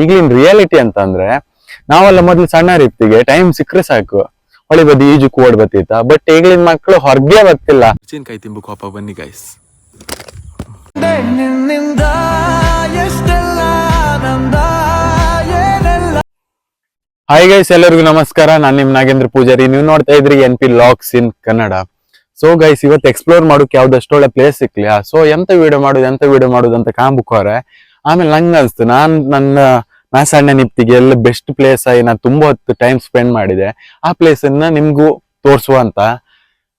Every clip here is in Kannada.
ಈಗಿನ ರಿಯಾಲಿಟಿ ಅಂತ ಅಂದ್ರೆ ನಾವೆಲ್ಲ ಮೊದ್ಲು ಸಣ್ಣ ರೀತಿಗೆ ಟೈಮ್ ಸಿಕ್ಕರೆ ಸಾಕು. ಹೊಳಿ ಬದಿ ಈಜು ಕೋಡ್ ಬತ್ತಿತ್ತ. ಬಟ್ ಈಗ್ಲಿನ್ ಮಕ್ಕಳು ಹೊರಗೆ ಬರ್ತಿಲ್ಲ. ಕೈ ತಿಂಬು ಕೋಪ ಬನ್ನಿ ಗೈಸ್ ಹಾಯ್ ಗೈಸ್ ಎಲ್ಲರಿಗೂ ನಮಸ್ಕಾರ. ನಾನು ನಿಮ್ ನಾಗೇಂದ್ರ ಪೂಜಾರಿ. ನೀವು ನೋಡ್ತಾ ಇದ್ರಿ N P LOX in Kannada so guys ಇವತ್ತು ಎಕ್ಸ್ಪ್ಲೋರ್ ಮಾಡೋಕೆ ಯಾವ್ದಷ್ಟು ಒಳ್ಳೆ ಪ್ಲೇಸ್ ಸಿಕ್ಲಿಯಾ ಸೊ ಎಂತ ವಿಡಿಯೋ ಮಾಡುದು ಎಂತ ವಿಡಿಯೋ ಮಾಡೋದು ಅಂತ ಕಾಂಬುಕೋರೆ ಆಮೇಲೆ ನಂಗೆ ಅನಿಸ್ತು, ನಾನು ನನ್ನ ನಾ ನಿಪ್ತಿಗೆ ಎಲ್ಲ ಬೆಸ್ಟ್ ಪ್ಲೇಸ್ ಆಗಿ ನಾನು ತುಂಬ ಹೊತ್ತು ಟೈಮ್ ಸ್ಪೆಂಡ್ ಮಾಡಿದೆ. ಆ ಪ್ಲೇಸ್ ನಿಮಗೂ ತೋರಿಸುವ ಅಂತ.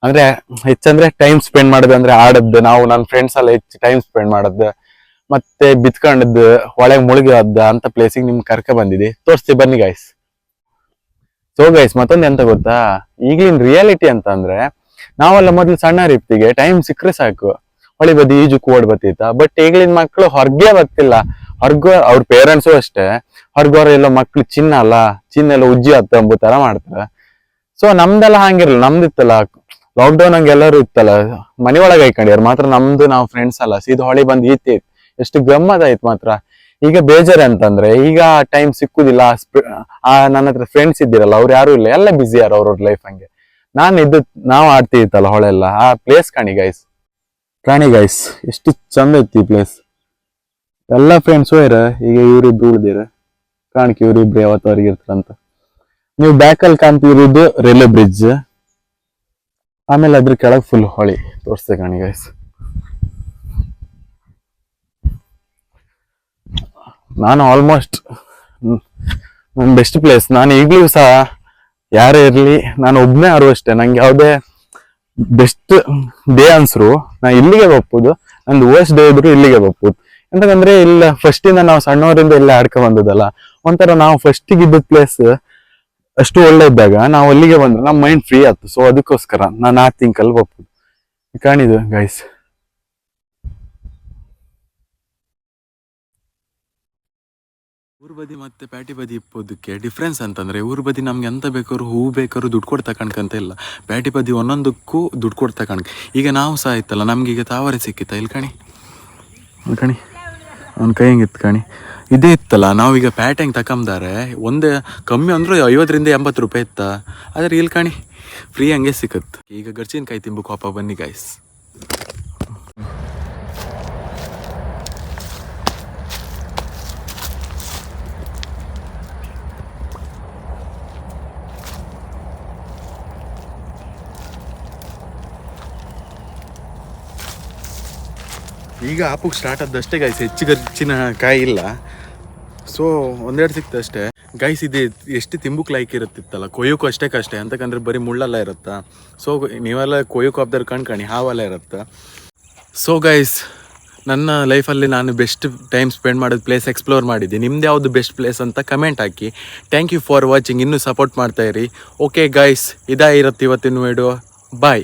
ಅಂದ್ರೆ ಹೆಚ್ಚಂದ್ರೆ ಟೈಮ್ ಸ್ಪೆಂಡ್ ಮಾಡೋದು ಅಂದ್ರೆ ಆಡದ್ದು ನಾವು ನನ್ನ ಫ್ರೆಂಡ್ಸ್ ಎಲ್ಲ ಹೆಚ್ಚು ಟೈಮ್ ಸ್ಪೆಂಡ್ ಮಾಡದ್ದು ಮತ್ತೆ ಬಿತ್ಕೊಂಡದ್ದು, ಒಳಗೆ ಮುಳುಗೋದ ಅಂತ ಪ್ಲೇಸಿಗೆ ನಿಮ್ಗೆ ಕರ್ಕ ಬಂದಿದೆ. ತೋರಿಸ್ತೀವಿ, ಬನ್ನಿ ಗೈಸ್ ಸೊ ಗೈಸ್ ಮತ್ತೊಂದು ಎಂತ ಗೊತ್ತಾ? ಈಗಿನ ರಿಯಾಲಿಟಿ ಅಂತ ಅಂದ್ರೆ ನಾವೆಲ್ಲ ಮೊದಲು ಸಣ್ಣ ರೀತಿಗೆ ಟೈಮ್ ಸಿಕ್ಕರೆ ಸಾಕು. ಹೊಳಿ ಬದಿ ಈಜು ಓಡ್ ಬತ್ತಿತ್ತ. ಬಟ್ ಈಗಿನ ಮಕ್ಕಳು ಹೊರಗೆ ಬರ್ತಿಲ್ಲ. ಹೊರಗ ಅವ್ರ ಪೇರೆಂಟ್ಸು ಅಷ್ಟೇ. ಹೊರ್ಗೋರ ಎಲ್ಲ ಮಕ್ಳು ಚಿನ್ನ ಅಲ್ಲ, ಚಿನ್ನ ಎಲ್ಲ ಉಜ್ಜಿ ಹತ್ತ ಎಂಬ ತರ ಮಾಡ್ತಾರೆ. ಸೊ ನಮ್ದೆಲ್ಲ ಹಂಗಿರಲ್ಲ ನಮ್ದಿತ್ತಲ್ಲ. ಲಾಕ್ಡೌನ್ ಹಂಗೆ ಎಲ್ಲರೂ ಇತ್ತಲ್ಲ. ಮನೆ ಒಳಗೆ ಹಾಕೊಂಡಿವ್ರ ಮಾತ್ರ ನಮ್ದು ನಾವು ಫ್ರೆಂಡ್ಸ್ ಅಲ್ಲ. ಸೀದಾ ಹೊಳಿ ಬಂದು ಈತಿ ಎಷ್ಟು ಗಮ್ಮತ್ತಾಯ್ತು ಮಾತ್ರ. ಈಗ ಬೇಜಾರ್ ಅಂತಂದ್ರೆ ಈಗ ಟೈಮ್ ಸಿಕ್ಕುದಿಲ್ಲ. ಆ ನನ್ನ ಹತ್ರ ಫ್ರೆಂಡ್ಸ್ ಇದ್ದಿರಲ್ಲ, ಅವ್ರು ಯಾರು ಇಲ್ಲ. ಎಲ್ಲ ಬ್ಯುಸಿ ಯಾರು ಅವ್ರವ್ರ ಲೈಫ್ ಹಂಗೆ. ನಾನು ಇದ್ದು ನಾವು ಆಡ್ತಿತ್ತಲ್ಲ ಹೊಳೆಲ್ಲ. ಆ ಪ್ಲೇಸ್ ಕಾಣಿ ಗೈಸ್ ಕಾಣಿ ಗೈಸ್ ಎಷ್ಟು ಚಂದ ಐತಿ ಈ ಪ್ಲೇಸ್ ಎಲ್ಲ ಫ್ರೆಂಡ್ಸು ಇರ, ಈಗ ಇವರಿಬ್ರು ಉಳ್ದಿರ. ಕಾಣಕ್ಕೆ ಇವರಿಬ್ರು ಯಾವತ್ತು ಅವ್ರಿಗೆ ಇರ್ತಾರಂತ. ನೀವು ಬ್ಯಾಕಲ್ಲಿ ಕಾಣ್ತಿರೋದು ರೈಲ್ವೆ ಬ್ರಿಡ್ಜ್ ಆಮೇಲೆ ಅದ್ರ ಕೆಳಗೆ ಫುಲ್ ಹೊಳಿ. ತೋರಿಸ್ತೇ ಕಾಣಿ ಗೈಸ್ ನಾನು ಆಲ್ಮೋಸ್ಟ್ ನನ್ನ ಬೆಸ್ಟ್ ಪ್ಲೇಸ್ ನಾನು ಈಗಲೂ ಸಹ ಯಾರೇ ಇರಲಿ, ನಾನು ಒಬ್ಬನೇ ಆರು ಅಷ್ಟೇ. ನಂಗೆ ಯಾವುದೇ ಬೆಸ್ಟ್ ಡೇ ಅನ್ಸ್ರು. ನಾ ಇಲ್ಲಿಗೆ ಒಪ್ಪುದು ನಂದು ವರ್ಸ್ಟ್ ಡೇ ಇದ್ರು ಇಲ್ಲಿಗೆ ಒಪ್ಪುದು ಎಂತಂದ್ರೆ ಇಲ್ಲ ಫಸ್ಟ್ ಇಂದ ನಾವು ಸಣ್ಣವರಿಂದ ಇಲ್ಲೇ ಆಡ್ಕೊ ಬಂದದಲ್ಲ ಒಂಥರ ನಾವು ಫಸ್ಟ್ ಇದ್ದ ಪ್ಲೇಸ್ ಅಷ್ಟು ಒಳ್ಳೆ ಇದ್ದಾಗ ನಾವು ಅಲ್ಲಿಗೆ ಬಂದ್ರೆ ನಮ್ಮ ಮೈಂಡ್ ಫ್ರೀ ಆಯ್ತು. ಸೊ ಅದಕ್ಕೋಸ್ಕರ ನಾನು ಆ ತಿಂಕಲ್ಲಿ ಒಪ್ಪುದು ಕಾಣಿದು ಗೈಸ್ ಊರ್ ಬದಿ ಮತ್ತೆ ಪ್ಯಾಟಿ ಬದಿ ಇಪ್ಪೋದಕ್ಕೆ ಡಿಫ್ರೆನ್ಸ್ ಅಂತಂದ್ರೆ ಊರು ಬದಿ ನಮ್ಗೆ ಎಂತ ಬೇಕಾದ್ರು ಹೂ ಬೇಕಾದ್ರು ದುಡ್ಡು ಕಣ್ಕಂತ ಇಲ್ಲ. ಪ್ಯಾಟಿ ಬದಿ ಒಂದೊಂದಕ್ಕೂ ದುಡ್ಡು ಕೊಡ್ತಾ ಕಣ್ಕ ಈಗ ನಾವು ಸಹ ಆಯ್ತಲ್ಲ ನಮ್ಗೆ ಈಗ ತಾವರೆ ಸಿಕ್ಕಿತ್ತ? ಇಲ್ಲಿ ಕಣಿ. ಕಣಿ. ಅವ್ನ ಕೈ ಹೆಂಗಿತ್ತು ಕಣಿ. ಇದೇ ಇತ್ತಲ್ಲ, ನಾವೀಗ ಪ್ಯಾಟ್ ಹೆಂಗೆ ತಕೊಂಬಾರೆ ಒಂದೇ ಕಮ್ಮಿ ಅಂದರೂ ಐವತ್ತರಿಂದ ಎಂಬತ್ತು ರೂಪಾಯಿ ಇತ್ತ? ಆದರೆ ಇಲ್ಲಿ ಕಣಿ ಫ್ರೀ ಹಂಗೆ ಸಿಕ್ಕತ್ತೆ ಈಗ ಕೈ ತಿಂಬು ಕೋಪ ಬನ್ನಿ ಗಾಯ್ಸ್ ಈಗ ಆಪುಗೆ ಸ್ಟಾರ್ಟ್ ಆದಷ್ಟೇ ಗೈಸ್ ಹೆಚ್ಚು ಖರ್ಚಿನ ಕಾಯಿ ಇಲ್ಲ. ಸೊ ಒಂದೆರಡು ಸಿಕ್ತು ಅಷ್ಟೇ. ಗೈಸ್ ಇದೆ ಎಷ್ಟು ತಿಂಬುಕ್ ಲೈಕ್ ಇರುತ್ತಿತ್ತಲ್ಲ? ಕೊಯ್ಯೋಕ್ಕೂ ಅಷ್ಟೇ ಕಷ್ಟ. ಅಂತಕಂದ್ರೆ ಬರೀ ಮುಳ್ಳೆಲ್ಲ ಇರುತ್ತಾ? ಸೊ ನೀವೆಲ್ಲ ಕೊಯ್ಯೋಕೆ ಹಬ್ದಾರ ಕಣ್ಕಣಿ ಹಾವೆಲ್ಲ ಇರುತ್ತಾ? ಸೊ ಗೈಸ್ ನನ್ನ ಲೈಫಲ್ಲಿ ನಾನು ಬೆಸ್ಟ್ ಟೈಮ್ ಸ್ಪೆಂಡ್ ಮಾಡೋದು ಪ್ಲೇಸ್ ಎಕ್ಸ್ಪ್ಲೋರ್ ಮಾಡಿದ್ದೆ. ನಿಮ್ದು ಯಾವುದು ಬೆಸ್ಟ್ ಪ್ಲೇಸ್ ಅಂತ ಕಮೆಂಟ್ ಹಾಕಿ. ಥ್ಯಾಂಕ್ ಯು ಫಾರ್ ವಾಚಿಂಗ್ ಇನ್ನೂ ಸಪೋರ್ಟ್ ಮಾಡ್ತಾ ಇರಿ. ಓಕೆ ಗೈಸ್ ಇದೇ ಇರುತ್ತೆ ಇವತ್ತಿನ ವಿಡಿಯೋ ಬಾಯ್